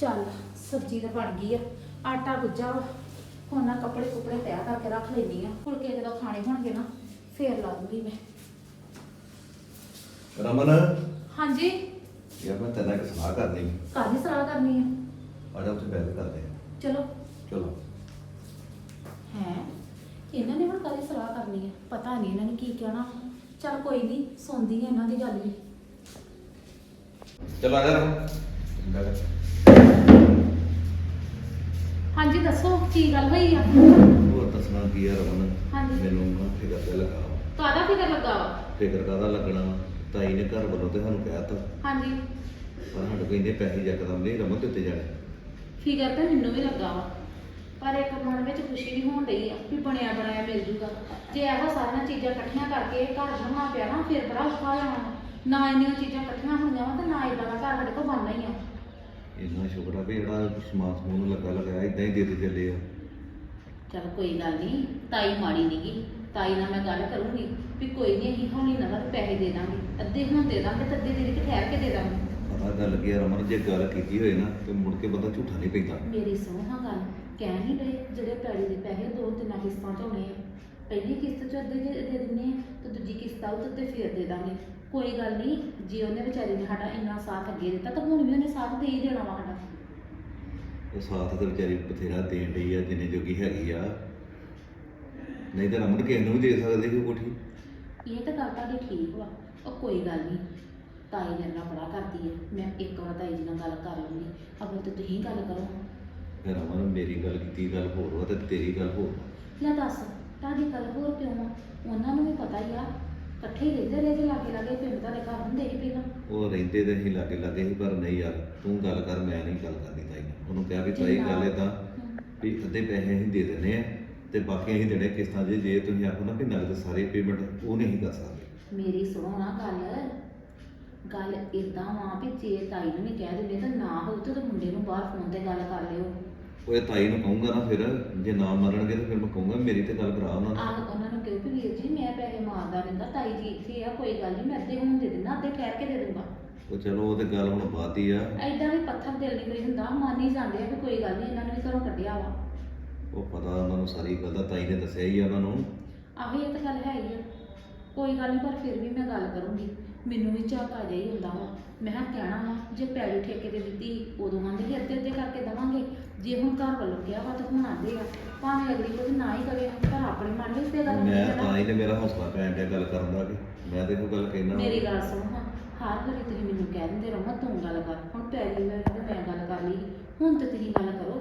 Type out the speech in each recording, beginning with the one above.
ਚੱਲ ਸਬਜ਼ੀ ਤਾਂ ਬਣ ਗਈ ਆ ਆਟਾ ਗੁੱਜਾ ਵਾ ਹੁਣ ਨਾ ਕੱਪੜੇ ਕੁਪੜੇ ਤਿਆਰ ਕਰਕੇ ਰੱਖ ਲੈਣੀ ਆ ਫੁਲਕੇ ਜਦੋਂ ਖਾਣੇ ਹੋਣਗੇ ਨਾ ਫੇਰ ਲਾ ਦੂੰਗੀ ਮੈਂ। ਰਮਨ? ਹਾਂਜੀ? ਯਾਰ ਮੈਂ ਤੇਰੇ ਨਾਲ ਇੱਕ ਸਲਾਹ ਕਰਨੀ ਕਾਹਦੀ ਸਲਾਹ ਕਰਨੀ ਆ? ਆ ਜਾ ਉੱਥੇ ਬੈਠ ਕਰਦੇ ਆ। ਚਲੋ। ਚਲੋ। ਹੈ? ਇਹਨਾਂ ਨੇ ਹੁਣ ਕਾਹਦੀ ਸਲਾਹ ਕਰਨੀ ਆ? ਪਤਾ ਨਹੀਂ ਇਹਨਾਂ ਨੇ ਕੀ ਕਹਿਣਾ। ਚੱਲ ਕੋਈ ਨਹੀਂ ਸੁਣਦੀ ਆ ਇਹਨਾਂ ਦੀ ਗੱਲ ਵੀ। ਚਲ ਆ ਜਾ ਰਮਨ। ਬੈਠ ਹਾਂਜੀ ਦੱਸੋ ਕੀ ਗੱਲ ਹੋਈ ਆ ਹੋਰ ਦੱਸਣਾ ਕੀ ਆ ਰਮਨ ਹਾਂਜੀ। ਮੈਨੂੰ ਨਾ ਫਿਕਰ ਤੇ ਲੱਗਾ ਵਾ। ਕਾਹਦਾ ਫਿਕਰ ਲੱਗਾ ਵਾ ਫਿਕਰ ਕਾਹਦਾ ਲੱਗਣਾ ਵਾ? ਤਾਈ ਨੇ ਘਰ ਵੱਲੋਂ ਤੇ ਸਾਨੂੰ ਕਹਿਤਾ ਹਾਂਜੀ ਪਰ ਸਾਡੇ ਕੋਲ ਇੰਨੇ ਪੈਸੇ ਯਕਦਮ ਨਹੀਂ ਰਮਨ ਦਿੱਤੇ ਜਾਣੇ ਫਿਕਰ ਤਾਂ ਮੈਨੂੰ ਵੀ ਲੱਗਾ ਵਾ ਪਰ ਇੱਕ ਮਨ ਵਿੱਚ ਖੁਸ਼ੀ ਵੀ ਹੋਣ ਡਈ ਆ ਵੀ ਬਣਿਆ ਬਣਾਇਆ ਮਿਲ ਜੂਗਾ ਜੇ ਇਹੋ ਸਾਰੀਆਂ ਚੀਜ਼ਾਂ ਇਕੱਠੀਆਂ ਕਰਕੇ ਘਰ ਬਣਾਉਣਾ ਪਿਆ ਨਾ ਫਿਰ ਬੜਾ ਔਖਾ ਹੋ ਜਾਣਾ। ਨਾ ਇੰਨੀਆਂ ਚੀਜ਼ਾਂ ਇਕੱਠੀਆਂ ਹੋਈਆਂ ਵਾ ਤੇ ਨਾ ਇਦਾਂ ਦਾ ਘਰ ਸਾਡੇ ਕੋਲ ਬਣਨਾ ਹੀ ਆ ਇੰਨਾ ਸ਼ੁਕਰ ਆ ਵੀ ਜਿਹੜਾ ਸਮਾਨ ਸਮੂਨ ਲੱਗਾ ਲਗਾਇਆ ਇਦਾਂ ਹੀ ਦੇ ਦੇ ਚੱਲੇ ਆ। ਚਲ ਕੋਈ ਗੱਲ ਨਹੀਂ ਤਾਈ ਮਾੜੀ ਨਹੀਂਗੀ ਤਾਈ ਨਾਲ ਮੈਂ ਗੱਲ ਕਰੂੰਗੀ ਵੀ ਕੋਈ ਨਹੀਂ ਅਸੀਂ ਹੌਲੀ ਨਾਲ ਤਾਂ ਪੈਸੇ ਦੇ ਦਾਂਗੇ। ਅੱਧੇ ਹੁਣ ਦੇ ਦਾਂਗੇ ਤੇ ਅੱਧੇ ਦੇ ਕੇ ਠਹਿਰ ਕੇ ਦੇ ਦਾਂਗੇ। ਪਤਾ ਗੱਲ ਕੀ ਆ ਰਮਨ ਜੇ ਗੱਲ ਕੀਤੀ ਹੋਏ ਨਾ ਤੇ ਮੁੜ ਕੇ ਬੰਦਾ ਝੂਠਾ ਨਹੀਂ ਪੈਂਦਾ। ਮੇਰੀ ਸੁਣੋ ਹਾਂ ਗੱਲ ਕਹਿ ਨਹੀਂ ਰਹੇ ਜਿਹੜੇ ਪੈੜੀ ਦੇ ਪੈਸੇ ਦੋ ਤਿੰਨ ਕਿਸ਼ਤਾਂ ਚ ਹੋਣੇ ਆ। ਪਹਿਲੀ ਕਿਸ਼ਤ ਚ ਅੱਧੇ ਦੇ ਦੇ ਦਿੰਨੇ ਆ ਤੇ ਦੂਜੀ ਕਿਸ਼ਤ ਆਊ ਤੇ ਫੇਰ ਦੇ ਦਾਂਗੇ। ਕੋਈ ਗੱਲ ਨਹੀਂ ਜੇ ਉਹਨੇ ਵਿਚਾਰੀ ਨੇ ਸਾਡਾ ਇੰਨਾ ਸਾਥ ਅੱਗੇ ਦਿੱਤਾ ਤਾਂ ਹੁਣ ਵੀ ਉਹਨੇ ਸਾਥ ਦੇ ਹੀ ਦੇਣਾ ਵਾ ਸਾਡਾ। ਉਹ ਸਾਥ ਤੇ ਵਿਚਾਰੀ ਬਥੇਰਾ ਦੇਣ ਡਈ ਆ ਜਿੰਨੇ ਜੋਗੀ ਹੈਗੀ ਆ। ਨਹੀਂ ਤਾਂ ਰਮਨ ਕਿਸੇ ਨੂੰ ਵੀ ਦੇ ਸਕਦੇ ਸੀ ਕੋਠੀ। ਇਹ ਤਾਂ ਗੱਲ ਤੁਹਾਡੀ ਠੀਕ ਵਾ ਉਹ ਕੋਈ ਗੱਲ ਨਹੀਂ ਤਾਈ ਮੇਰੇ ਨਾਲ ਬੜਾ ਕਰਦੀ ਹੈ ਮੈਂ ਇੱਕ ਵਾਰ ਤਾਈ ਜੀ ਨਾਲ ਗੱਲ ਕਰ ਲੂੰਗੀ ਅਗਰ ਤੇ ਤੁਸੀਂ ਗੱਲ ਕਰੋ। ਫਿਰ ਰਮਨ ਮੇਰੀ ਗੱਲ ਕੀਤੀ ਗੱਲ ਹੋਰ ਵਾ ਤੇ ਤੇਰੀ ਗੱਲ ਹੋਰ ਵਾ। ਲੈ ਦੱਸ। ਤੁਹਾਡੀ ਗੱਲ ਹੋਰ ਕਿਉਂ ਆ? ਉਹਨਾਂ ਨੂੰ ਵੀ ਪਤਾ ਹੀ ਆ। ਇਕੱਠੇ ਹੀ ਰਹਿੰਦੇ ਰਹੇ ਜੇ ਲਾਗੇ ਲਾਗੇ ਪਿੰਡ ਤੁਹਾਡੇ ਘਰ ਹੁੰਦੇ ਹੀ ਪਹਿਲਾਂ ਉਹ ਰਹਿੰਦੇ ਤੇ ਅਸੀਂ ਲਾਗੇ ਲਾਗੇ ਸੀ ਪਰ ਨਹੀਂ ਯਾਰ ਤੂੰ ਗੱਲ ਕਰ ਮੈਂ ਨਹੀਂ ਗੱਲ ਕਰਨੀ ਤਾਈ ਨਾਲ। ਉਹਨੂੰ ਕਿਹਾ ਵੀ ਤਾਈ ਗੱਲ ਏਦਾਂ। ਵੀ ਅੱਧੇ ਪੈਸੇ ਅਸੀਂ ਦੇ ਦਿੰਦੇ ਆ ਤੇ ਬਾਕੀ ਅਸੀਂ ਦੇਣੇ ਕਿਸ਼ਤਾਂ ਜੇ ਜੇ ਤੁਸੀਂ ਆਖੋ ਨਾ ਵੀ ਨਗਦ ਸਾਰੇ ਪੇਮੈਂਟ ਉਹ ਨਹੀਂ ਕਰ ਸਕਦੇ। ਮੇਰੀ ਸੁਣੋ ਨਾ ਗੱਲ। ਗੱਲ ਇਦਾਂ ਵਾ ਵੀ ਜੇ ਤਾਈ ਨੂੰ ਵੀ ਕਹਿ ਦਿੰਦੇ ਤਾਂ ਨਾ ਹੋਊ ਤੇ ਉਹਦੇ ਮੁੰਡੇ ਨੂੰ ਬਾਹਰ ਫੋਨ ਤੇ ਗੱਲ ਕਰ ਲਿਓ। ਉਹ ਤਾਈ ਨੂੰ ਕਹੂੰਗਾ ਨਾ ਫਿਰ ਜੇ ਨਾ ਮੰਨਣਗੇ ਤਾਂ ਫਿਰ ਮੈਂ ਕਹੂੰਗਾ ਮੇਰੀ ਤੇ ਗੱਲ ਕਰਾ ਉਹਨਾਂ ਨਾਲ। ਆਹ ਉਹਨਾਂ ਨੂੰ ਕਹੋ ਵੀ ਵੀਰ ਜੀ ਮੈਂ ਪੈਸੇ ਮਾਰਦਾ ਰਹਿੰਦਾ ਤਾਈ ਜੀ ਇੱਥੇ ਆ ਕੋਈ ਗੱਲ ਨਹੀਂ ਮੈਂ ਅੱਧੇ ਹੁਣ ਦੇ ਦਿੰਦਾ ਅੱਧੇ ਠਹਿਰ ਕੇ ਦੇ ਦੂੰਗਾ ਉਹ ਚਲੋ ਉਹ ਤੇ ਗੱਲ ਹੁਣ ਬਾਤ ਹੀ ਆ। ਐਦਾਂ ਵੀ ਪੱਥਰ ਦਿਲ ਨਹੀਂ ਕੋਈ ਹੁੰਦਾ ਮੰਨ ਹੀ ਜਾਂਦੇ ਆ ਵੀ ਕੋਈ ਗੱਲ ਨਹੀਂ ਇਹਨਾਂ ਨੂੰ ਵੀ ਘਰੋਂ ਕੱਢਿਆ ਵਾ। ਉਹ ਪਤਾ ਉਹਨਾਂ ਨੂੰ ਸਾਰੀ ਗੱਲ ਦਾ ਤਾਈ ਨੇ ਦੱਸਿਆ ਹੀ ਆ ਉਹਨਾਂ ਨੂੰ। ਆਹੋ ਇਹ ਤਾਂ ਗੱਲ ਹੈ ਹੀ ਆ। ਕੋਈ ਗੱਲ ਨਹੀਂ ਪਰ ਫਿਰ ਵੀ ਮੈਂ ਗੱਲ ਕਰੂੰਗੀ। ਮੈਨੂੰ ਵੀ ਝਾਕਾ ਜਿਹਾ ਹੀ ਹੁੰਦਾ ਵਾ। ਮੈਂ ਕਿਹਾ ਕਹਿਣਾ ਵਾ ਜੇ ਪੈਲੀ ਠੇਕੇ ਤੇ ਦਿੱਤੀ ਉਦੋਂ ਆਂਦੇ ਸੀ ਅੱਧੇ ਅੱਧੇ ਕਰਕੇ ਦਵਾਂਗੇ। ਜੇ ਹੁਣ ਘਰ ਵੱਲੋਂ ਕਿਹਾ ਵਾ ਤਾਂ ਹੁਣ ਆਂਦੇ ਆ। ਭਾਵੇਂ ਅਗਲੀ ਕੋਈ ਨਾ ਹੀ ਕਰੇ ਪਰ ਆਪਣੇ ਮਨ ਵਿੱਚ ਤੇ ਗੱਲ ਮੈਂ। ਤਾਂ ਹੀ ਤੇ ਮੇਰਾ ਹੌਸਲਾ ਪੈਣ ਡਿਆ ਗੱਲ ਕਰਨ ਦਾ ਕਿ ਮੈਂ ਤੇ ਉਹ ਗੱਲ ਕਹਿਣਾ ਮੇਰੀ ਗੱਲ ਸੁਣੋ ਹਾਂ ਹਰ ਵਾਰੀ ਤੁਸੀਂ ਮੈਨੂੰ ਕਹਿ ਦਿੰਦੇ ਰਹੋ ਤੂੰ ਗੱਲ ਕਰ। ਹੁਣ ਪੈਲੀ ਵਾਰ ਤੇ ਮੈਂ ਗੱਲ ਕਰ ਲਈ। ਹੁਣ ਤੇ ਤੁਸੀਂ ਗੱਲ ਕਰੋ।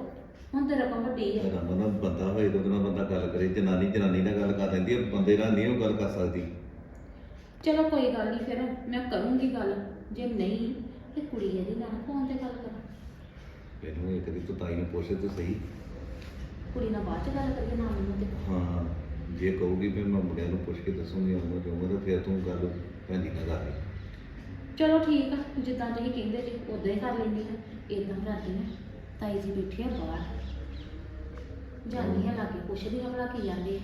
ਹੁਣ ਤੇ ਰਕਮ ਵੱਡੀ ਹੈ ਰਮਨ ਨਾਲ ਬੰਦਾ ਹੋਏ ਤਾਂ ਉਹਦੇ ਨਾਲ ਬੰਦਾ ਗੱਲ ਕਰੇ। ਜਨਾਨੀ ਜਨਾਨੀ ਨਾਲ ਗੱਲ ਕਰ ਦਿੰਦੀ ਹੈ ਬੰਦੇ ਨਾਲ ਨਹੀਂ ਉਹ ਗੱਲ ਕਰ ਸਕਦੀ। ਚਲੋ ਕੋਈ ਗੱਲ ਨਹੀਂ ਫਿਰ ਮੈਂ ਕਰੂੰਗੀ ਗੱਲ। ਜੇ ਨਹੀਂ ਤੇ ਕੁੜੀ ਇਹਦੀ ਨਾਲ ਫੋਨ ਤੇ ਗੱਲ ਕਰਾਂ। ਮੈਨੂੰ ਇੱਕ ਦੀ ਤੂੰ ਤਾਈ ਨੂੰ ਪੁੱਛ ਤੇ ਸਹੀ। ਕੁੜੀ ਨਾਲ ਬਾਅਦ ਚ ਗੱਲ ਕਰੀਏ ਨਾ ਮੈਨੂੰ ਤੇ। ਹਾਂ ਜੇ ਕਹੂਗੀ ਵੀ ਮੈਂ ਮੁੰਡਿਆਂ ਨੂੰ ਪੁੱਛ ਕੇ ਦੱਸੂਗੀ ਉਹਨੂੰ ਜਾਊਂਗਾ ਤਾਂ ਫਿਰ ਤੂੰ ਗੱਲ ਜੀ ਨਾਲ ਕਰ ਚਲੋ ਠੀਕ ਆ ਜਿੱਦਾਂ ਤੁਸੀਂ ਕਹਿੰਦੇ ਜੀ ਉਦਾਂ ਹੀ ਕਰ ਲੈਂਦੀ ਆ। ਇਦਾਂ ਕਰਦੀ ਆ। ਤਾਈ ਜੀ ਬੈਠੀ ਆ ਬਾਹਰ। ਜਾਨੀ ਆ ਲਾਗੇ ਪੁੱਛਦੀ ਆ ਭਲਾ ਕੀ ਜਾਂਦੇ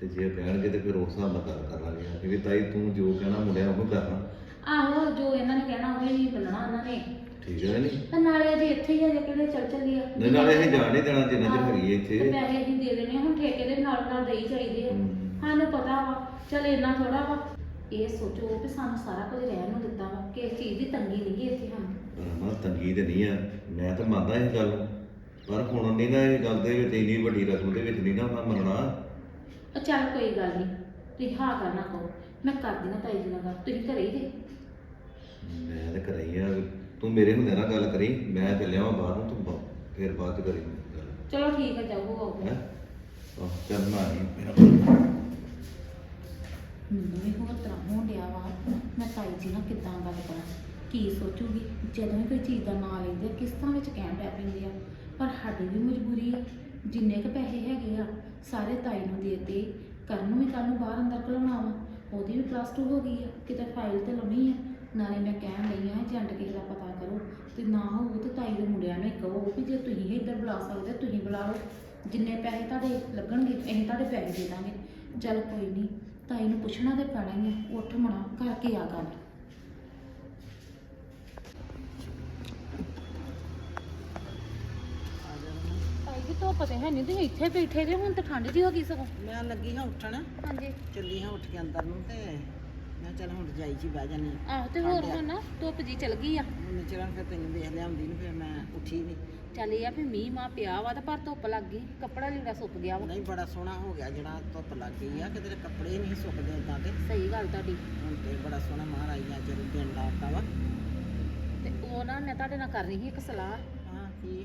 ਤੇ ਜੇ ਕਹਿਣਗੇ ਤੇ ਫਿਰ ਉਸ ਹਿਸਾਬ ਨਾਲ ਗੱਲ ਕਰ ਲਾਂਗੇ ਕਿ ਵੀ ਤਾਈ ਤੂੰ ਜੋ ਕਹਿਣਾ ਮੁੰਡਿਆਂ ਨੂੰ ਕਰਨਾ। ਆਹੋ ਜੋ ਇਹਨਾਂ ਨੇ ਕਹਿਣਾ ਉਹ ਹੀ ਬੰਨਣਾ ਉਹਨਾਂ ਨੇ। ਠੀਕ ਹੈ ਨਹੀਂ? ਤੇ ਨਾਲੇ ਅਜੇ ਇੱਥੇ ਹੀ ਅਜੇ ਕਿਹੜੇ ਚੱਲ ਚੱਲੀ ਆ। ਨਹੀਂ ਨਾਲੇ ਅਸੀਂ ਜਾਣ ਨਹੀਂ ਦੇਣਾ ਜਿੰਨਾ ਚਿਰ ਹੈਗੀ ਹੈ ਤੇ ਇੱਥੇ ਪੈਸੇ ਅਸੀਂ ਦੇ ਦੇਣੇ ਆ, ਹੁਣ ਠੇਕੇ ਦੇ ਨਾਲ ਨਾਲ ਦੇਈ ਚਾਹੀਦੇ ਆ। ਹਮ। ਸਾਨੂੰ ਪਤਾ ਵਾ ਚਲ ਇੰਨਾ ਥੋੜਾ ਵਾ। ਇਹ ਸੋਚੋ ਵੀ ਸਾਨੂੰ ਸਾਰਾ ਕੁਝ ਰਹਿਣ ਨੂੰ ਦਿੱਤਾ ਵਾ ਕਿ ਇਸ ਚੀਜ਼ ਦੀ ਤੰਗੀ ਨਹੀਂ ਗੀ ਇੱਥੇ ਸਾਨੂੰ। ਰਮਾ ਤੰਗੀ ਤੇ ਨਹੀਂ ਆ ਮੈਂ ਤਾਂ ਮੰਨਦਾ ਇਹ ਗੱਲ ਨੂੰ। ਪਰ ਹੁਣ ਨਹੀਂ ਨਾ ਇਹ ਗੱਲ ਦੇ ਵਿੱਚ ਇੰਨੀ ਵੱਡੀ ਰਕਮ ਦੇ ਵਿੱਚ ਨਹੀਂ ਨਾ ਮੈਂ ਮੰਨਣਾ। ਉਹ ਚੱਲ ਕੋਈ ਗੱਲ ਨਹੀਂ ਤੁਸੀਂ ਹਾਂ ਕਰਨਾ ਕਹੋ। ਮੈਂ ਕਰਦੀ ਨਾ ਤਾਈ ਜੀ ਨਾਲ ਗੱਲ ਤੁਸੀਂ ਘਰੇ ਹੀ ਜੇ। ਮੈਂ ਤਾਂ ਕਰਾਈ ਆ ਤੂੰ ਮੇਰੇ ਹੁੰਦੇ ਨਾਲ ਗੱਲ ਕਰੀ ਮੈਂ ਚੱਲਿਆ ਵਾਂ ਬਾਹਰ ਨੂੰ ਤੂੰ ਬਾ- ਫਿਰ ਬਾਅਦ ਚ ਕਰੀ ਗੱਲ। ਚਲੋ ਠੀਕ ਹੈ ਜਾਓ ਆਓ ਹੈ? ਚੱਲ ਮੈਂ ਆ ਗਈ। ਮੇਰਾ ਮੈਨੂੰ ਵੀ ਹੋਰ ਤਰ੍ਹਾਂ ਹੋਣ ਡਿਆ ਵਾ। ਮੈਂ ਤਾਈ ਜੀ ਨਾਲ ਕਿੱਦਾਂ ਗੱਲ ਕਰਾਂ? ਕੀ ਸੋਚੂਗੀ? ਜਦੋਂ ਵੀ ਕੋਈ ਚੀਜ਼ ਦਾ ਨਾਂ ਲੈਂਦੇ ਆ, ਕਿਸ਼ਤਾਂ ਵਿੱਚ ਕਹਿਣ ਡੈ ਪੈਂਦੇ ਆ। ਪਰ ਸਾਡੀ ਵੀ ਮਜਬੂਰੀ ਆ। ਜਿੰਨੇ ਕੁ ਪੈਸੇ ਹੈਗੇ ਆ ਸਾਰੇ ਤਾਈ ਨੂੰ ਦੇ ਦਿੱਤੇ। ਕਰਨ ਨੂੰ ਵੀ ਕੱਲ ਨੂੰ ਬਾਹਰ ਅੰਦਰ ਘਲਾਉਣਾ ਵਾ। ਉਹਦੀ ਵੀ ਪਲੱਸ 2 ਹੋ ਗਈ ਆ। ਕਿਤੇ ਫਾਈਲ ਤੇ ਲਾਉਣੀ ਆ। ਨਾਲੇ ਮੈਂ ਕਹਿਣ ਲਈ ਆ ਏਜੰਟ ਕਿਸੇ ਦਾ ਪਤਾ ਕਰੋ, ਤੇ ਨਾ ਹੋਊ ਤੇ ਤਾਈ ਦੇ ਮੁੰਡਿਆਂ ਨੂੰ ਹੀ ਕਹੋ ਵੀ ਜੇ ਤੁਸੀਂ ਇੱਧਰ ਬੁਲਾ ਸਕਦੇ, ਤੁਸੀਂ ਬੁਲਾ ਲਓ। ਜਿੰਨੇ ਪੈਸੇ ਤੁਹਾਡੇ ਲੱਗਣਗੇ, ਅਸੀਂ ਤੁਹਾਡੇ ਪੈਸੇ ਦੇ ਦਾਂਗੇ। ਚੱਲ ਕੋਈ ਨਹੀਂ ਤਾਈ ਨੂੰ ਪੁੱਛਣਾ ਤੇ ਪੈਣਾ ਹੀ ਆ। ਉੱਠ ਮਣਾ ਕਰਕੇ ਆ ਗੱਲ। ਧੁੱਪ ਤੇ ਹੈ ਨਹੀਂ ਤੁਸੀਂ ਇੱਥੇ ਬੈਠੇ ਜੇ ਹੁਣ ਤਾਂ ਠੰਡ ਜੀ ਹੋ ਗਈ ਸਗੋਂ। ਮੈਂ ਲੱਗੀ ਹਾਂ ਉੱਠਣ। ਹਾਂਜੀ। ਚੱਲੀ ਹਾਂ ਉੱਠ ਕੇ ਅੰਦਰ ਨੂੰ ਤੇ ਮੈਂ ਚੱਲ ਹੁਣ ਰਜਾਈ 'ਚ ਹੀ ਬਹਿ ਜਾਨੀ ਆਂ। ਆਹੋ ਤੇ ਹੋਰ ਹੁਣ ਨਾ ਧੁੱਪ ਜੀ ਚਲ ਗਈ ਆ। ਉਹਨੇ ਚਿਰਾਂ ਫਿਰ ਤੈਨੂੰ ਵੇਖ ਲਿਆਉਂਦੀ ਨੂੰ ਫਿਰ ਮੈਂ ਉੱਠੀ ਨਹੀਂ ਚੱਲ ਇਹ ਆ ਵੀ ਮੀਂਹ ਮਾ ਪਿਆ ਵਾ ਤਾਂ ਪਰ ਧੁੱਪ ਲੱਗ ਗਈ ਕੱਪੜਾ ਲੀੜਾ ਸੁੱਕ ਗਿਆ ਵਾ। ਨਹੀਂ ਬੜਾ ਸੋਹਣਾ ਹੋ ਗਿਆ ਜਿਹੜਾ ਧੁੱਪ ਲੱਗ ਗਈ ਆ ਕਿਤੇ ਕੱਪੜੇ ਨਹੀਂ ਸੁੱਕਦੇ ਉਦਾਂ ਤੇ ਸਹੀ ਗੱਲ ਤੁਹਾਡੀ। ਹੁਣ ਤੇ ਬੜਾ ਸੋਹਣਾ ਮਹਾਰਾਜ ਨੇ ਅੱਜ ਦਿਨ ਲਾਤਾ ਵਾ। ਤੇ ਉਹ ਨਾ ਮੈਂ ਤੁਹਾਡੇ ਨਾਲ ਕਰਨੀ ਸੀ ਇੱਕ ਸਲਾਹ। ਹਾਂ ਕੀ?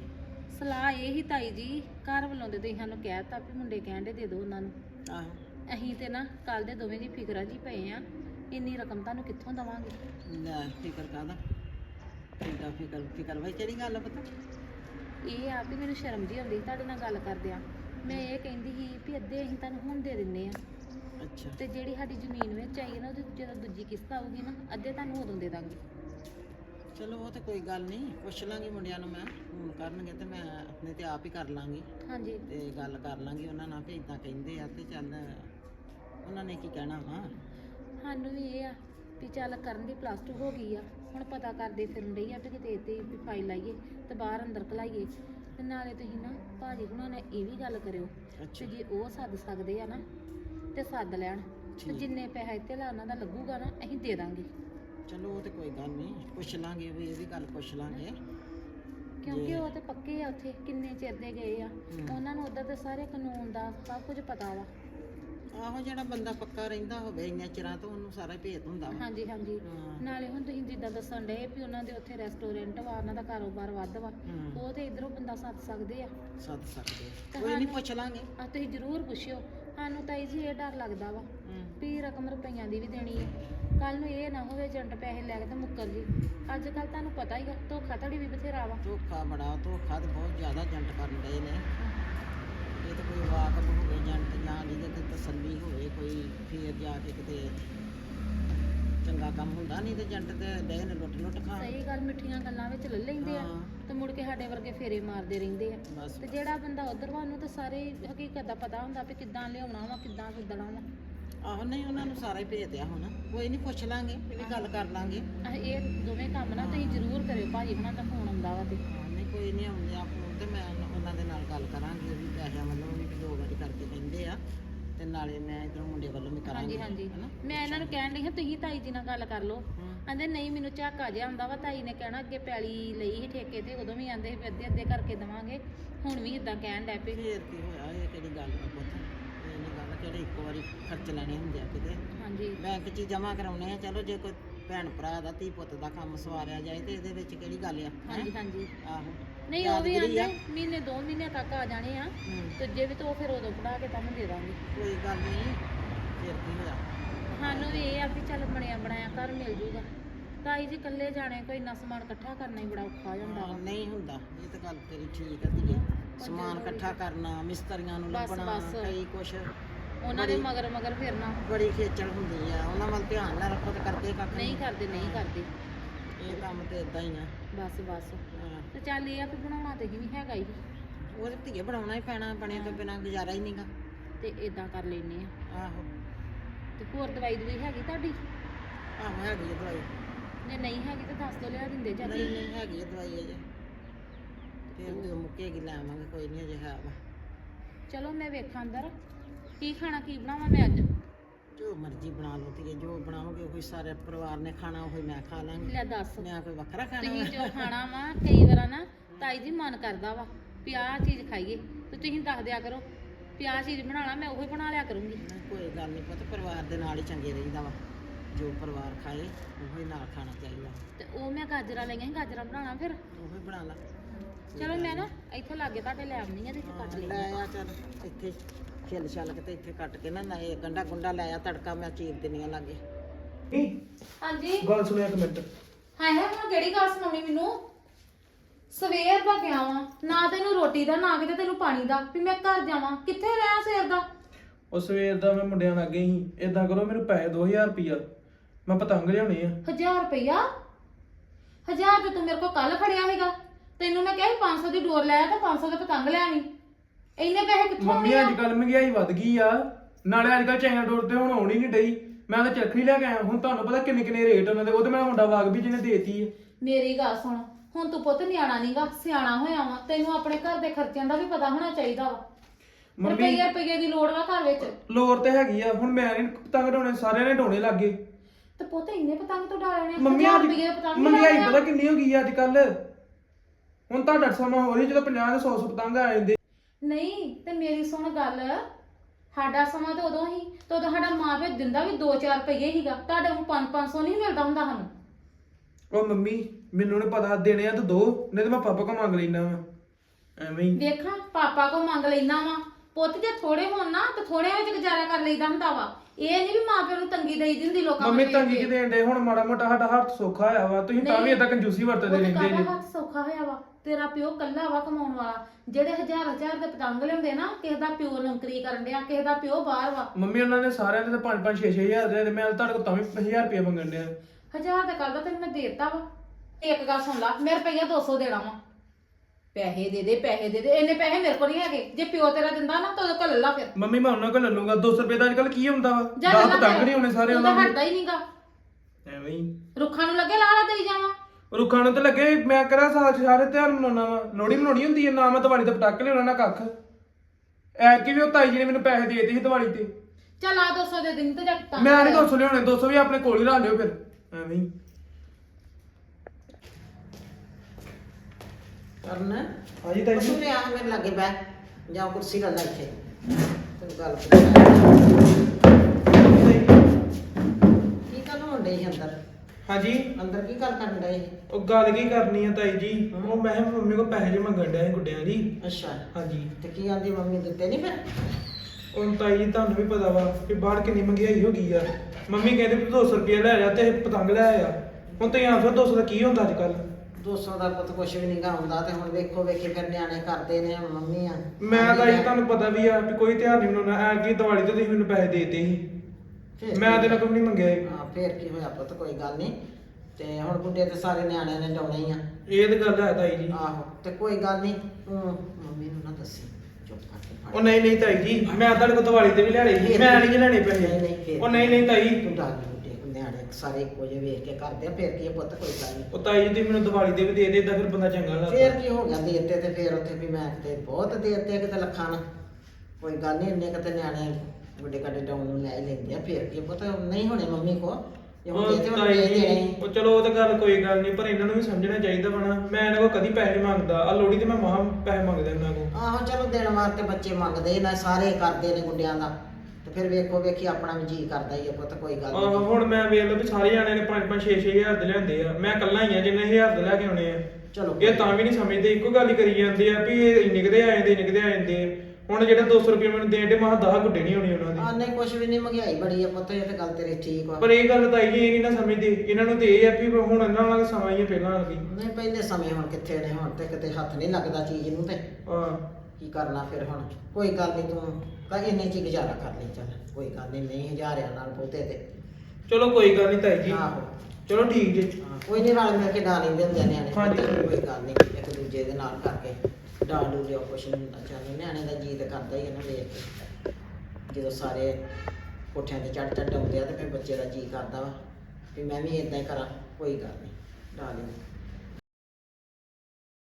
ਸਲਾਹ ਇਹ ਹੀ ਤਾਈ ਜੀ ਘਰ ਵੱਲੋਂ ਤੇ ਤੁਸੀਂ ਸਾਨੂੰ ਕਹਿਤਾ ਵੀ ਮੁੰਡੇ ਕਹਿੰਦੇ ਦੇ ਦਿਓ ਉਹਨਾਂ ਨੂੰ। ਆਹੋ। ਅਸੀਂ ਤੇ ਨਾ ਕੱਲ ਦੇ ਦੋਵੇਂ ਦੀ ਫਿਕਰਾਂ ਜੀ ਪਏ ਆ ਇੰਨੀ ਰਕਮ ਤੁਹਾਨੂੰ ਕਿੱਥੋਂ ਦਵਾਂਗੇ? ਲੈ ਫਿਕਰ ਕਾਦਾ ਕਿੰਦਾ ਫਿਕਰ ਫਿਕਰ ਵਾ ਕਿਹੜੀ ਗੱਲ ਆ ਪਤਾ? ਇਹ ਆ ਵੀ ਮੈਨੂੰ ਸ਼ਰਮ ਜੀ ਆਉਂਦੀ ਤੁਹਾਡੇ ਨਾਲ ਗੱਲ ਕਰਦਿਆਂ। ਮੈਂ ਇਹ ਕਹਿੰਦੀ ਸੀ ਵੀ ਅੱਧੇ ਅਸੀਂ ਤੁਹਾਨੂੰ ਹੁਣ ਦੇ ਦਿੰਨੇ ਆ। ਅੱਛਾ। ਤੇ ਜਿਹੜੀ ਸਾਡੀ ਜ਼ਮੀਨ ਵਿੱਚ ਆਈ ਹੈ ਨਾ ਉਹਦੀ ਜਦੋਂ ਦੂਜੀ ਕਿਸ਼ਤ ਆਊਗੀ ਨਾ ਅੱਧੇ ਤੁਹਾਨੂੰ ਉਦੋਂ ਦੇ ਦਾਂਗੇ। ਚਲੋ ਉਹ ਤੇ ਕੋਈ ਗੱਲ ਨਹੀਂ। ਪੁੱਛ ਲਾਂਗੀ ਮੁੰਡਿਆਂ ਨੂੰ ਮੈਂ ਫੋਨ ਕਰਨਗੇ ਤੇ ਮੈਂ ਆਪਣੇ ਤੇ ਆਪ ਹੀ ਕਰ ਲਾਂਗੀ। ਹਾਂਜੀ। ਤੇ ਗੱਲ ਕਰ ਲਾਂਗੀ ਉਹਨਾਂ ਨਾਲ ਵੀ ਇਦਾਂ ਕਹਿੰਦੇ ਆ ਤੇ ਚੱਲ ਉਹਨਾਂ ਨੇ ਕੀ ਕਹਿਣਾ ਵਾ? ਸਾਨੂੰ ਵੀ ਇਹ ਆ ਵੀ ਚੱਲ ਕਰਨ ਦੀ ਪਲੱਸ 2 ਹੋ ਗਈ ਆ। ਹੁਣ ਪਤਾ ਕਰਦੇ ਫਿਰਨ ਰਹੀ ਆ ਵੀ ਕਿਤੇ ਤੇ ਵੀ ਫਾਈਲ ਲਾਈਏ ਤੇ ਬਾਹਰ ਅੰਦਰ ਕਲਾਈਏ ਤੇ ਨਾਲੇ ਤੁਸੀਂ ਨਾ ਭਾਜੀ ਹੁਣਾਂ ਨੇ ਇਹ ਵੀ ਗੱਲ ਕਰਿਓ ਤੇ ਅੱਛਾ ਜੇ ਉਹ ਸੱਦ ਸਕਦੇ ਆ ਨਾ ਤੇ ਸੱਦ ਲੈਣ। ਤੇ। ਜਿੰਨੇ ਪੈਸਾ ਇੱਥੇ ਲਾ ਉਹਨਾਂ ਦਾ ਲੱਗੂਗਾ ਨਾ ਅਸੀਂ ਦੇ ਦਾਂਗੇ। ਚਲੋ ਉਹ ਤੇ ਕੋਈ ਗੱਲ ਨਹੀਂ ਪੁੱਛ ਲਾਂਗੇ ਵੀ ਇਹ ਵੀ ਗੱਲ ਪੁੱਛ ਲਾਂਗੇ। ਕਿਉਂਕਿ ਉਹ ਤੇ ਪੱਕੇ ਆ ਉੱਥੇ ਕਿੰਨੇ ਚਿਰ ਦੇ ਗਏ ਆ। ਉਹਨਾਂ ਨੂੰ ਉਧਰ ਦੇ ਸਾਰੇ ਕਾਨੂੰਨ ਦਾ ਸਭ ਕੁਝ ਪਤਾ ਵਾ। ਆਹੋ ਜਿਹੜਾ ਬੰਦਾ ਪੱਕਾ ਰਹਿੰਦਾ ਹੋਵੇ ਇੰਨੇ ਚਿਰਾਂ ਤੋਂ ਉਹਨੂੰ ਸਾਰਾ ਭੇਤ ਹੁੰਦਾ ਵਾ। ਹਾਂਜੀ ਹਾਂਜੀ। ਹਾਂ। ਨਾਲੇ ਹੁਣ ਤੁਸੀਂ ਜਿੱਦਾਂ ਦੱਸਣ ਡਏ ਵੀ ਉਹਨਾਂ ਦੇ ਉੱਥੇ ਰੈਸਟੋਰੈਂਟ ਵਾ ਉਹਨਾਂ ਦਾ ਕਾਰੋਬਾਰ ਵੱਧ ਵਾ। ਹਮ। ਉਹ ਤੇ ਇਧਰੋਂ ਬੰਦਾ ਸੱਦ ਸਕਦੇ ਆ। ਸੱਦ ਸਕਦੇ ਕੋਈ ਨਹੀਂ ਪੁੱਛ ਲਾਂਗੇ। ਆ ਤੁਸੀਂ ਜ਼ਰੂਰ ਪੁੱਛਿਓ। ਸਾਨੂੰ ਤਾਈ ਜੀ ਇਹ ਡਰ ਲੱਗਦਾ ਵਾ। ਵੀ ਰਕਮ ਰੁਪਈਆਂ ਦੀ ਵੀ ਦੇਣੀ ਹੈ ਕੱਲ ਨੂੰ ਇਹ ਨਾ ਹੋਵੇ ਏਜੰਟ ਪੈਸੇ ਲੈ ਕੇ ਤੇ ਮੁੱਕਰ ਜੀ। ਅੱਜ ਕੱਲ ਤੁਹਾਨੂੰ ਪਤਾ ਹੀ ਆ ਧੋਖਾ ਧੜੀ ਵੀ ਬਥੇਰਾ ਵਾ। ਧੋਖਾ ਬੜਾ ਧੋਖਾ ਤੇ ਬਹੁਤ ਜ਼ਿਆਦਾ ਜੰਟ ਕਰਨ ਗਏ ਨੇ। ਇਹ ਤਾਂ ਕੋਈ ਹੋਵੇ ਤੇ ਤਸੱਲੀ ਕੋਈ ਫੇਰ ਜਾ ਕੇ ਕਿਤੇ ਚੰਗਾ ਕੰਮ ਹੁੰਦਾ ਨਹੀਂ ਤੇ ਜੰਟ ਤੇ ਡੇ ਨੇ ਲੁੱਟ ਲੁੱਟ ਖਾ। ਸਹੀ ਗੱਲ ਮਿੱਠੀਆਂ ਗੱਲਾਂ ਵਿੱਚ ਲੈ ਲੈਂਦੇ ਆ ਹਾਂ। ਤੇ ਮੁੜ ਕੇ ਸਾਡੇ ਵਰਗੇ ਫੇਰੇ ਮਾਰਦੇ ਰਹਿੰਦੇ ਆ। ਬਸ ਤੇ ਜਿਹੜਾ ਬੰਦਾ ਉਧਰ ਵਾ ਨੂੰ ਤਾਂ ਸਾਰੇ ਹਕੀਕਤ ਦਾ ਪਤਾ ਹੁੰਦਾ ਵੀ ਕਿੱਦਾਂ ਲਿਆਉਣਾ ਵਾ ਕਿੱਦਾਂ ਕਿੱਦਣਾ ਵਾ। ਆਹੋ ਨਹੀਂ ਉਹਨਾਂ ਨੂੰ ਸਾਰਾ ਹੀ ਭੇਜਿਆ ਹੁਣ। ਕੋਈ ਨਹੀਂ ਪੁੱਛ ਲਾਂਗੇ ਇਹ ਵੀ ਗੱਲ ਕਰ ਲਾਂਗੇ। ਆਹ ਇਹ ਦੋਵੇਂ ਕੰਮ ਨਾ ਤੁਸੀਂ ਜ਼ਰੂਰ ਕਰਿਓ ਭਾਜੀ ਹੁਣਾਂ ਦਾ ਫੋਨ ਆਉਂਦਾ ਵਾ ਤੇ। ਹਾਂ, ਨਹੀਂ ਕੋਈ ਨਹੀਂ ਆਉਂਦੇ ਆ ਫੋਨ ਤੇ ਮੈਂ ਉਹਨਾਂ- ਉਹਨਾਂ ਦੇ ਨਾਲ ਗੱਲ ਕਰਾਂਗੀ ਉਹ ਵੀ ਪੈਸਿਆਂ ਵੱਲੋਂ ਵੀ ਦੋ ਵਾਰੀ ਕਰਕੇ ਕਹਿੰਦੇ ਆ। ਤੇ ਨਾਲੇ ਮੈਂ ਇਧਰੋਂ ਮੁੰਡੇ ਵੱਲੋਂ ਵੀ ਕਰਾਂਗੀ ਹਾਂਜੀ ਹਾਂਜੀ। ਹਨਾ? ਮੈਂ ਇਹਨਾਂ ਨੂੰ ਕਹਿਣ ਡਈ ਹਾਂ ਤੁਸੀਂ ਤਾਈ ਜੀ ਨਾਲ ਗੱਲ ਕਰ ਲਓ। ਕਹਿੰਦੇ ਨਹੀਂ ਮੈਨੂੰ ਝਾਕਾ ਜਿਹਾ ਆਉਂਦਾ ਵਾ ਤਾਈ ਨੇ ਕਹਿਣਾ ਅੱਗੇ ਪੈਲੀ ਲਈ ਸੀ ਠੇਕੇ ਤੇ ਉਦੋਂ ਵੀ ਆਂਦੇ ਸੀ ਵੀ ਅੱਧੇ ਅੱਧੇ ਕਰਕੇ ਦਵਾਂਗੇ। ਹੁਣ ਵੀ ਇਦਾਂ ਕਹਿਣ ਡੈ ਪਏ। ਫੇਰ ਕੀ ਹੋਇਆ ਇਹ ਕਿਹੜੀ ਗੱਲ ਆ ਪੁੱਤ? ਇਹ ਨਹੀਂ ਗੱਲ ਕਿਹੜੇ ਇੱਕੋ ਵਾਰੀ ਖਰਚ ਲੈਣੇ ਹੁੰਦੇ ਆ ਕਿਤੇ। ਹਾਂਜੀ। ਬੈਂਕ 'ਚ ਜਮਾ ਕਰਾਉਣੇ ਆ ਚਲੋ ਜੇ ਕੋਈ ਭੈਣ ਭਰਾ ਦਾ ਧੀ ਪੁੱਤ ਦਾ ਕੰਮ ਸਵਾਰਿਆ ਜਾਏ ਤੇ ਇਹਦੇ ਵਿੱਚ ਕਿਹੜੀ ਗੱਲ ਆ ਹੈਂ? ਹਾਂਜੀ ਹਾਂਜੀ। ਆਹੋ। ਨਹੀਂ ਉਹ ਵੀ। ਆਂਦੇ ਮਹੀਨੇ ਦੋ ਮਹੀਨੇ ਤੱਕ ਆ ਜਾਣੇ ਆ। ਹੂੰ, ਤੇ ਜੇ ਵੀ ਤੋਂ ਫਿਰ ਉਦੋਂ ਪੜਾ ਕੇ ਤੁਹਾਨੂੰ ਦੇ ਦਾਂਗੇ। ਕੋਈ ਗੱਲ ਨਹੀਂ ਫੇਰ ਕੀ ਹੋਇਆ? ਸਾਨੂੰ ਵੀ ਇਹ ਆ ਵੀ ਚੱਲ ਬਣਿਆ ਬਣਾਇਆ ਘਰ ਮਿਲ ਜੂਗਾ। ਤਾਈ ਜੀ ਇਕੱਲੇ ਜਾਣੇ ਕੋਈ ਇੰਨਾ ਸਮਾਨ ਇਕੱਠਾ ਕਰਨਾ ਹੀ ਬੜਾ ਔਖਾ ਹੋ ਜਾਂਦਾ ਹਾਂ, ਵਾ ਨਹੀਂ ਹੁੰਦਾ ਇਹ ਤਾਂ ਗੱਲ ਤੇਰੀ ਠੀਕ ਹੈ ਧੀਏ। ਸਮਾਨ ਇਕੱਠਾ ਕਰਨਾ ਮਿਸਤਰੀਆਂ ਨੂੰ ਬਸ, ਲੱਭਣਾ ਬਸ। ਕਈ ਕੁਛ। ਉਹਨਾਂ ਦੇ ਬੜੀ- ਮਗਰ ਮਗਰ ਫਿਰਨਾ ਬੜੀ ਖੇਚਲ ਹੁੰਦੀ ਆ ਉਹਨਾਂ ਵੱਲ ਧਿਆਨ ਨਾ ਰੱਖੋ ਤੇ ਕਰਦੇ ਕੱਖ ਨਹੀਂ ਕਰਦੇ ਨਹੀਂ ਕਰਦੇ। ਇਹ ਕੰਮ ਤੇ ਇਦਾਂ ਹੀ ਆ। ਬਸ ਬਸ। ਤੇ ਚੱਲ ਇਹ ਆ ਵੀ ਬਣਾਉਣਾ ਤੇ ਹੀ ਵੀ ਹੈਗਾ ਹੀ। ਉਹ ਤੇ ਧੀਏ ਬਣਾਉਣਾ ਹੀ ਪੈਣਾ ਬਣੇ ਤੋਂ ਬਿਨਾ ਗੁਜ਼ਾਰਾ ਹੀ ਨਹੀਂਗਾ ਤੇ ਇਦਾਂ ਕਰ ਲੈਨੇ ਆ। ਆਹੋ। ਤੇ ਹੋਰ ਦਵਾਈ ਦਵਾਈ ਹੈਗੀ ਤੁਹਾਡੀ? ਆਹੋ ਹੈਗੀ ਆ ਦਵਾਈ। ਜੇ ਨਹੀਂ ਹੈਗੀ ਤਾਂ ਦੱਸ ਦੋ ਲਿਆ ਦਿੰਦੇ ਨਹੀਂ ਜਾਂਦੀ ਨਹੀਂ ਹੈਗੀ ਆ ਦਵਾਈ ਅਜੇ। ਫਿਰ ਜਦੋਂ ਮੁੱਕੇਗੀ ਲੈ ਆਵਾਂਗੇ ਕੋਈ ਨਹੀਂ ਅਜੇ ਹੈ ਵਾ। ਚਲੋ ਮੈਂ ਵੇਖਾਂ ਅੰਦਰ ਕੀ ਖਾਣਾ ਕੀ ਬਣਾਵਾਂ ਮੈਂ ਅੱਜ? ਜੋ ਮਰਜ਼ੀ ਬਣਾ ਲਓ ਧੀਏ ਜੋ ਬਣਾਓਗੇ ਉਹੀ ਸਾਰੇ ਪਰਿਵਾਰ ਨੇ ਖਾਣਾ ਉਹੀ ਮੈਂ ਖਾ ਲਾਂਗੀ। ਲੈ ਦੱਸ। ਮੈਂ ਕੋਈ ਵੱਖਰਾ ਖਾਣਾ ਤੁਸੀਂ? ਜੋ ਖਾਣਾ ਵਾ ਕਈ ਵਾਰ ਨਾ ਤਾਈ ਜੀ ਮਨ ਕਰਦਾ ਵਾ ਵੀ ਆਹ ਚੀਜ਼ ਖਾਈਏ ਤੇ ਤੁਸੀਂ ਦੱਸ ਦਿਆ ਕਰੋ ਵੀ ਆਹ ਚੀਜ਼ ਬਣਾਉਣਾ ਮੈਂ ਉਹੀ ਬਣਾ ਲਿਆ ਕਰੂੰਗੀ। ਕੋਈ ਗੱਲ ਨਹੀਂ ਪਤਾ ਪਰਿਵਾਰ ਦੇ ਨਾਲ ਹੀ ਚੰਗੇ ਰਹੀਦਾ ਵਾ। ਜੋ ਪਰਿਵਾਰ ਖਾਏ ਉਹੀ ਨਾਲ ਖਾਣਾ ਚਾਹੀਦਾ। ਤੇ ਉਹ ਮੈਂ ਗਾਜਰਾਂ ਲਈਆਂ ਸੀ ਗਾਜਰਾਂ ਬਣਾਉਣਾ ਫਿਰ। ਉਹੀ ਬਣਾ ਲਾ। ਚਲੋ ਮੈਂ ਨਾ ਇੱਥੇ ਲਾਗੇ ਤੁਹਾਡੇ ਲੈ ਆਉਣੀ ਆ ਤੇ ਇੱਥੇ ਕੱਟ ਲਈ ਲੈ ਆ ਚੱਲ ਇੱਥੇ। ਛਿੱਲ ਛਲ ਕੇ ਤੇ ਇੱਥੇ ਕੱਟ ਕੇ ਨਾ ਨਾ ਇਹ ਗੰਡਾ ਗੁੰਡਾ ਲੈ ਆ ਤੜਕਾ ਮੈਂ ਚੀਰ ਦਿੰਨੀ ਆ ਲਾਗੇ। ਹਾਂਜੀ। ਗੱਲ ਸੁਣਿਆ ਇੱਕ ਮਿੰਟ। ਹਾਏ ਹਾਏ ਹੁਣ ਕਿਹੜੀ ਗੱਲ ਸੁਣਾਉਣੀ ਮੈਨੂੰ? ਸਵੇਰ ਦਾ ਗਿਆ ਵਾਂ ਨਾ ਤੈਨੂੰ ਰੋਟੀ ਦਾ ਨਾ ਕਿਤੇ ਤੈਨੂੰ ਪਾਣੀ ਦਾ ਵੀ ਮੈਂ ਘਰ ਜਾਵਾਂ। ਕਿੱਥੇ ਰਹਿਆ ਸਵੇਰ ਦਾ? ਉਹ ਸਵੇਰ ਦਾ ਮੈਂ ਮੁੰਡਿਆਂ ਨਾਲ ਗਈ ਸੀ ਇਦਾਂ ਕਰੋ ਮੈਨੂੰ ਪੈਸੇ 2000 ਰੁਪਿਆ ਮੈਂ ਪਤੰਗ ਲਿਆਉਣੇ ਆ। 1000 ਰੁਪਇਆ 1000 ਤੇ ਤੂੰ ਮੇਰੇ ਕੋਲ ਕੱਲ ਫੜਿਆ ਹੈਗਾ ਤੈਨੂੰ ਮੈਂ ਕਿਹਾ ਸੀ 500 ਦੀ ਡੋਰ ਲੈ ਆ ਤਾਂ 500 ਦੇ ਪਤੰਗ ਲੈ ਆਵੀਂ। ਇੰਨੇ ਪੈਸੇ ਕਿੱਥੋਂ ਮੰਮੀ ਆਉਣੇ ਆ? ਅੱਜ ਕੱਲ ਮਹਿੰਗਾਈ ਵੱਧ ਗਈ ਆ। ਨਾਲੇ ਅੱਜ ਕੱਲ ਚਾਈਨਾ ਡੋਰ ਤੇ ਹੁਣ ਆਉਣੀ ਨਹੀਂ ਡਈ। ਮੈਂ ਤਾਂ ਚਰਖੀ ਲੈ ਕੇ ਆਇਆ। ਹੁਣ ਤੁਹਾਨੂੰ ਪਤਾ ਕਿੰਨੇ ਕਿੰਨੇ ਰੇਟ ਉਹਨਾਂ ਦੇ। ਉਹ ਤੇ ਮੇਰਾ ਮੁੰਡਾ ਵਾਗ ਵੀ ਜਿਹਨੇ ਦੇਤੀ ਆ। ਮੇਰੀ ਗੱਲ ਸੁਣ। ਹੁਣ ਤੂੰ ਪੁੱਤ ਨਿਆਣਾ ਨਹੀਂਗਾ ਸਿਆਣਾ ਹੋਇਆ ਵਾ। ਤੈਨੂੰ ਆਪਣੇ ਘਰ ਦੇ ਖਰਚਿਆਂ ਦਾ ਵੀ ਪਤਾ ਹੋਣਾ ਚਾਹੀਦਾ ਵਾ। ਮੰਮੀ ਰੁਪਈਏ ਰੁਪਈਏ ਦੀ ਲੋੜ ਵਾ ਘਰ ਵਿੱਚ। ਲੋਰ ਤੇ ਹੈਗੀ ਆ। ਹੁਣ ਮੈਂ ਨਹੀਂ ਪਤੰਗ ਡਾਉਣੇ ਸਾਰਿਆਂ ਨੇ ਡਾਉਣੇ ਲੱਗੇ। ਤੇ ਪੁੱਤ ਇੰਨੇ ਪਤੰਗ ਤੋਂ ਡਾਲੇ ਨੇ ਮੰਮੀ ਅੱਜ ਰੁਪਈਏ ਦੇ ਪਤੰਗ ਆ। ਪਤਾ ਕਿੰਨੀ ਹੋ ਗਈ ਆ ਅੱਜ ਕੱਲ ਹੁਣ ਤੁਹਾਡਾ ਸਮਾਂ ਹੋ ਰਹੀ ਜਦੋਂ 50 ਤੇ 100 ਪਤੰਗ ਆ ਜਾਂਦੇ। ਨਹੀਂ ਤੇ ਮੇਰੀ ਸੁਣ ਗੱਲ। ਸਾਡਾ ਸਮਾਂ ਤਾਂ ਉਦੋਂ ਹੀ ਤੇ ਉਦੋਂ ਸਾਡਾ ਮਾਂ ਪਿਓ ਦਿੰਦਾ ਵੀ 2-4 ਰੁਪਈਏ ਹੀਗਾ ਤੁਹਾਡੇ ਨੂੰ 5-500 ਨਹੀਂ ਮਿਲਦਾ ਹੁੰਦਾ ਸਾਨੂੰ? ਉਹ ਮੰਮੀ ਮੈਨੂੰ ਨੇ ਪਤਾ ਦੇਣੇ ਆ ਤਾਂ ਦੋ ਨਹੀਂ ਤੇ ਮੈਂ ਪਾਪਾ ਕੋ ਮੰਗ ਲੈਣਾ ਵਾ। ਐਵੇਂ ਹੀ। ਵੇਖਾਂ ਪਾਪਾ ਕੋ ਮੰਗ ਲੈਣਾ ਵਾ। ਪੁੱਤ ਜੇ ਥੋੜੇ ਹੋਣ ਨਾ ਤੇ ਥੋੜਿਆਂ ਵਿੱਚ ਗੁਜ਼ਾਰਾ ਕਰ ਲਈਦਾ ਹੁੰਦਾ ਵਾ। ਇਹ ਨਹੀਂ ਵੀ ਮਾਂ ਪਿਓ ਨੂੰ ਤੰਗੀ ਦੇਈ ਦਿੰਦੀ ਲੋਕਾਂ ਮੰਮੀ ਤੰਗੀ ਕੇ। ਕਿ ਦੇਣ ਦੇ ਹੁਣ ਮਾੜਾ ਮੋਟਾ ਸਾਡਾ ਹੱਥ ਸੌਖਾ ਹੋਇਆ ਵਾ ਤੁਸੀਂ ਤਾਂ ਵੀ। ਏਦਾਂ ਕੰਜੂਸੀ ਵਰਤਦੇ ਰਹਿੰਦੇ ਜੀ। ਹੱਥ ਸੌਖਾ ਹੋਇਆ ਵਾ? ਤੇਰਾ ਪਿਓ ਕੱਲਾ ਵਾ ਕਮਾਉਣ ਵਾਲਾ। ਜਿਹੜੇ ਹਜ਼ਾਰ ਹਜ਼ਾਰ ਦੇ ਪਤੰਗ ਲਿਆਉਂਦੇ ਨਾ ਕਿਸੇ ਦਾ ਪਿਓ ਨੌਕਰੀ ਕਰਨ ਡਿਆ ਕਿਸੇ ਦਾ ਪਿਓ ਬਾਹਰ ਵਾ। ਮੰਮੀ ਉਹਨਾਂ ਨੇ ਸਾਰਿਆਂ ਦੇ ਤਾਂ 5 5 6 6 ਹਜ਼ਾਰ ਦੇ ਤੇ ਮੈਂ ਤੁਹਾਡੇ ਕੋਲ ਤਾਂ ਵੀ 1000 ਰੁਪਏ ਮੰਗਣ ਡਿਆ। ਹਜ਼ਾਰ ਦਾ ਕੱਲ ਦਾ ਤੈਨੂੰ ਮੈਂ ਦੇਤਾ ਵਾ। ਇੱਕ ਗੱਲ ਸੁਣ ਲਾ ਮੇਰੇ ਰੁਪਈਆ 200 ਦੇਣਾ ਵਾ। ਪੈਸੇ ਦੇ ਦੇ ਪੈਸੇ ਦੇ ਦੇ ਇੰਨੇ ਪੈਸੇ ਮੇਰੇ ਕੋਲ ਨਹੀਂ ਹੈਗੇ। ਜੇ ਪਿਓ ਤੇਰਾ ਦਿੰਦਾ ਨਾ ਤਾਂ ਉਹਦੇ ਕੋਲ ਲੈ ਲਾ ਫਿਰ। ਮੰਮੀ ਮੈਂ ਉਹਨਾਂ ਕੋਲ ਲੈ ਲੂੰਗਾ। 200 ਰੁਪਏ ਦਾ ਅੱਜ ਕੱਲ ਕੀ ਹੁੰਦਾ ਵਾ? ਜਾ 10 ਲੈ ਫਿਰ। ਨਹੀਂ ਹੋਣੇ ਸਾਰੇ ਤੂੰ ਉਹਨਾਂ ਦੇ ਹਟਦਾ ਹੀ ਨਹੀਂਗਾ ਐਵੇਂ ਹੀ। ਰੁੱਖਾਂ ਨੂੰ ਲੱਗੇ ਲਾਲਾ ਦੇਈ ਜਾਵਾਂ। ਰੁੱਖਾਂ ਨੂੰ ਤਾਂ ਲੱਗੇ ਮੈਂ ਕਰਾਂ ਸਾਲ ਚ ਸਾਰੇ ਤਿਉਹਾਰ ਮਨਾਉਣਾ ਵਾ। ਲੋਹੜੀ ਮਨਾਉਣੀ ਹੁੰਦੀ ਹੈ ਨਾ ਮੈਂ ਦੀਵਾਲੀ ਤੇ ਪਟਾਕੇ ਲਿਆਉਣਾ ਨਾ ਕੱਖ। ਐ ਕਿ ਵੀ ਉਹ ਤਾਈ ਜੀ ਨੇ ਮੈਨੂੰ ਪੈਸੇ ਦੇ ਦਿੱਤੇ ਸੀ ਦੀਵਾਲੀ ਤੇ। ਚੱਲ ਆ 200 ਦੇ ਦਿਨ ਤੇ ਜਾ ਕੇ ਤੰਗ ਮੈਂ ਨਹੀਂ ਕਰ। 200 ਲਿਆਉਣੇ 200 ਵੀ ਆਪਣੇ ਕੋਲ ਹੀ ਰੱਖ ਲਿਓ ਫਿਰ। ਐਵੇਂ ਹੀ। ਕਰਨ। ਹਾਂਜੀ ਤਾਈ ਤੂੰ ਜੀ ਲਿਆ ਮੇਰੇ ਲਾਗੇ ਬਹਿ ਜਾਂ ਕੁਰਸੀ ਲੈ ਲੈ ਇੱਥੇ ਤੈਨੂੰ ਗੱਲ ਪੁੱਛਾਂ। ਕੀ ਗੱਲ ਹੋਣ ਡਈ ਅੰਦਰ? ਹਾਂਜੀ। ਅੰਦਰ ਕੀ ਗੱਲ ਕਰਨ ਡਏ ਉਹ ਗੱਲ ਕੀ ਕਰਨੀ ਆ ਤਾਈ ਜੀ? ਉਹ ਮੈਂ ਕਿਹਾ ਮੰਮੀ ਕੋ ਪੈਸੇ ਜੇ ਮੰਗਣ ਡਿਆ ਸੀ ਗੁੱਡਿਆਂ ਦੀ। ਅੱਛਾ। ਹਾਂਜੀ। ਤੇ ਕੀ ਆਂਦੀ ਮੰਮੀ ਦਿੱਤੇ ਨਹੀਂ ਫਿਰ? ਉਹ ਤਾਈ ਜੀ ਤੁਹਾਨੂੰ ਵੀ ਪਤਾ ਵਾ ਕਿ ਬਾਹਰ ਕਿੰਨੀ ਮਹਿੰਗਾਈ ਹੋ ਗਈ ਆ। ਮੰਮੀ ਕਹਿੰਦੇ ਵੀ 200 ਰੁਪਏ ਲੈ ਜਾ ਤੇ ਪਤੰਗ ਲੈ ਆ। ਹੁਣ ਤੁਸੀਂ ਆਖੋ 200 ਦਾ ਕੀ ਹੁੰਦਾ ਅੱਜ ਕੱਲ 200 ਦਾ ਪੁੱਤ ਕੁਛ ਵੀ ਨਹੀਂ ਹੁੰਦਾ ਤੇ ਹੁਣ ਵੇਖੋ ਵੇਖੀ ਫਿਰ ਨਿਆਣੇ ਕਰਦੇ ਨੇ ਹੁਣ ਮੰਮੀ ਆ। ਮੈਂ ਤਾਂ ਜੀ ਤੁਹਾਨੂੰ ਪਤਾ ਵੀ ਆ ਵੀ ਕੋਈ ਤਿਉਹਾਰ ਨਹੀਂ ਮਨਾਉਣਾ ਐ ਕਿ ਦੀਵਾਲੀ ਤੇ ਤੁਸੀਂ ਮੈਨੂੰ ਪੈਸੇ ਦੇਤੇ ਸੀ। ਮੈਂ ਤੇ ਕੋਈ ਨਹੀਂ ਮੰਗਿਆ ਇਹ। ਹਾਂ ਫੇਰ ਕੀ ਹੋਇਆ ਪੁੱਤ ਕੋਈ ਗੱਲ ਨਹੀਂ ਤੇ ਹੁਣ ਗੁੱਡੇ ਤੇ ਸਾਰੇ ਨਿਆਣਿਆਂ ਨੇ ਡਾਉਣੇ ਹੀ ਆ। ਇਹ ਤਾਂ ਗੱਲ ਹੈ ਤਾਈ ਜੀ। ਆਹੋ ਤੇ ਕੋਈ ਗੱਲ ਨਹੀਂ ਤੂੰ ਮੰਮੀ ਨੂੰ ਨਾ ਦੱਸੀ ਚੁੱਪ ਕਰਕੇ ਫੜ। ਉਹ ਨਹੀਂ ਨਹੀਂ ਤਾਈ ਜੀ ਮੈਂ ਤੁਹਾਡੇ ਕੋਲ ਦੀਵਾਲੀ ਤੇ ਵੀ ਲੈਣੇ ਸੀ ਮੈਂ ਨਹੀਂ ਲੈਣੇ ਨਹੀਂ, ਨਹੀਂ, ਪੈਸੇ ਫਿਰ। ਉਹ ਨਹੀਂ ਨਹੀਂ ਤਾਈ। ਤੂੰ ਨਿਆਣੇ ਸਾਰੇ ਇੱਕੋ ਜਿਹੇ ਵੇਖ ਕੇ ਕਰਦੇ ਆ ਫੇਰ ਕੀ ਆ ਪੁੱਤ ਕੋਈ ਗੱਲ ਨਹੀਂ ਉਹ ਤਾਈ ਜੀ ਮੈਨੂੰ ਦੀਵਾਲੀ ਤੇ ਵੀ ਦੇ ਦੇ ਏਦਾਂ ਫਿਰ ਬੰਦਾ ਚੰਗਾ ਲੱਗਦਾ। ਫੇਰ ਕੀ ਹੋ ਗਿਆ ਦੇਤੇ ਤੇ ਫੇਰ ਉੱਥੇ ਵੀ ਮੈਂ ਤੇ ਬਹੁਤ ਦੇਤੇ ਕਿਤੇ ਲੱਖਾਂ ਨਾ ਕੋਈ ਗੱਲ ਨਹੀਂ ਇੰਨੇ ਕਿਤੇ ਨਿਆਣੇ ਵੱਡੇ ਕੱਡੇ ਡਾਉਣ ਨੂੰ ਲੈ ਹੀ ਲੈਂਦੇ ਆ ਫੇਰ ਕੀ ਆ ਪੁੱਤ ਨਹੀਂ ਹੋਣੇ ਮੰਮੀ ਕੋ ਜੇ ਉਹ ਹੁੰਦੇ ਤੇ ਹੁਣ ਤਾਈ ਦੇ ਜੀ, ਦੇਣੇ। ਉਹ ਚਲੋ ਉਹ ਤਾਂ ਗੱਲ ਕੋਈ ਗੱਲ ਨਹੀਂ ਪਰ ਇਹਨਾਂ ਨੂੰ ਵੀ ਸਮਝਣਾ ਚਾਹੀਦਾ ਬਣਾ ਮੈਂ ਇਹਨਾਂ ਕੋਲ ਕਦੀ ਪੈਸੇ ਨਹੀਂ ਮੰਗਦਾ। ਆ ਲੋੜੀ ਤੇ ਮੈਂ ਮਹਾ ਪੈਸੇ ਮੰਗਦਾ ਇਹਨਾਂ ਕੋਲ। ਆਹੋ ਚਲੋ ਦੇਣ ਵਾਸਤੇ ਬੱਚੇ ਮੰਗਦੇ ਨਾ ਸਾਰੇ ਕਰਦੇ ਨੇ ਗੁੱਡਿਆਂ ਦਾ। ਤੇ ਫਿਰ ਵੇਖੋ ਵੇਖੀ ਆਪਣਾ ਵੀ ਜੀ ਕਰਦਾ ਹੀ ਆ ਪੁੱਤ ਕੋਈ ਗੱਲ ਆਹੋ ਨਹੀਂ। ਹੁਣ ਮੈਂ ਵੇਖ ਲਓ ਵੀ ਸਾਰੇ ਜਾਣੇ ਨੇ 5 5 6 6 ਹਜ਼ਾਰ ਦੇ ਲਿਆਂਦੇ ਆ। ਮੈਂ ਇਕੱਲਾ ਹੀ ਆ ਜਿੰਨੇ ਹਜ਼ਾਰ ਦੇ ਲੈ ਕੇ ਆਉਣੇ ਆ। ਚਲੋ ਇਹ ਤਾਂ ਵੀ ਨਹੀਂ ਸਮਝਦੇ ਇੱਕੋ ਗੱਲ ਹੀ ਕਰੀ ਜਾਂਦੇ ਆ ਵੀ ਇਹ ਇੰਨੇ ਕਦੇ ਆ ਜਾਂਦੇ ਇੰਨੇ ਕਦੇ ਆ ਜਾਂਦੇ ਆ। ਹੁਣ ਜਿਹੜੇ 200 ਰੁਪਏ ਮੈਨੂੰ ਦੇਣ ਦੇ ਮਹਾ 10 ਗੁੱਡੇ ਨਹੀਂ ਹੋਣੇ ਉਹਨਾਂ ਆ ਦੇ ਨਹੀਂ ਕੁਛ ਵੀ ਨਹੀਂ ਮਹਿੰਗਾਈ ਬੜੀ ਆ ਪੁੱਤ ਇਹ ਤੇ ਗੱਲ ਤੇਰੀ ਠੀਕ ਆ। ਪਰ ਇਹ ਗੱਲ ਤਾਂ ਇਹ ਨਹੀਂ ਨਾ ਸਮਝਦੇ। ਇਹਨਾਂ ਨੂੰ ਤੇ ਇਹ ਆ ਵੀ ਹੁਣ ਇਹਨਾਂ ਨਾਲ ਸਮਾਂ ਹੀ ਆ ਪਹਿਲਾਂ ਨਹੀਂ ਪਹਿਲੇ ਸਮੇਂ ਹੁਣ ਕਿੱਥੇ ਨੇ ਹੁਣ ਤੇ ਕਿਤੇ ਹੱਥ ਨਹੀਂ ਲੱਗਦਾ ਚੀਜ਼ ਨੂੰ ਤੇ। ਹਾਂ। ਕੀ ਕਰਨਾ ਫਿਰ ਹੁਣ? ਕੋਈ ਗੱਲ ਨਹੀਂ ਤੂੰ ਤਾਂ ਇੰਨੇ ਚ ਹੀ ਗੁਜ਼ਾਰਾ ਕਰ ਲਈ ਚੱਲ। ਕੋਈ ਗੱਲ ਨਹੀਂ ਨਹੀਂ ਹਜ਼ਾਰਿਆਂ ਨਾਲ ਬਹੁਤੇ ਤੇ। ਚਲੋ ਕੋਈ ਗੱਲ ਨਹੀਂ ਤਾਈ ਜੀ। ਆਹੋ। ਚਲੋ ਠੀਕ ਜੀ। ਹਾਂ, ਕੋਈ ਨਹੀਂ ਰਲ ਮਿਲ ਕੇ ਡਾਲ ਲੈਂਦੇ ਹੁੰਦੇ ਨਿਆਣੇ। ਹਾਂਜੀ। ਕੋਈ ਗੱਲ ਨਹੀਂ ਇੱਕ ਦੂਜੇ ਦੇ ਨਾਲ ਕਰਕੇ ਡੂ ਲਿਓ ਕੁਛ ਨਹੀਂ ਹੁੰਦਾ। ਚੱਲ ਨਿਆਣੇ ਦਾ ਜੀ ਤੇ ਕਰਦਾ ਹੀ ਨਾ ਵੇਖ ਕੇ। ਜਦੋਂ ਸਾਰੇ ਕੋਠਿਆਂ ਤੇ ਚੜ ਚੜ ਆਉਂਦੇ ਆ ਤੇ ਫਿਰ ਬੱਚੇ ਦਾ ਜੀ ਕਰਦਾ ਵਾ ਵੀ ਮੈਂ ਵੀ ਇਦਾਂ ਹੀ ਕਰਾਂ ਕੋਈ ਗੱਲ ਨਹੀਂ ਡਾਲ ਲਈ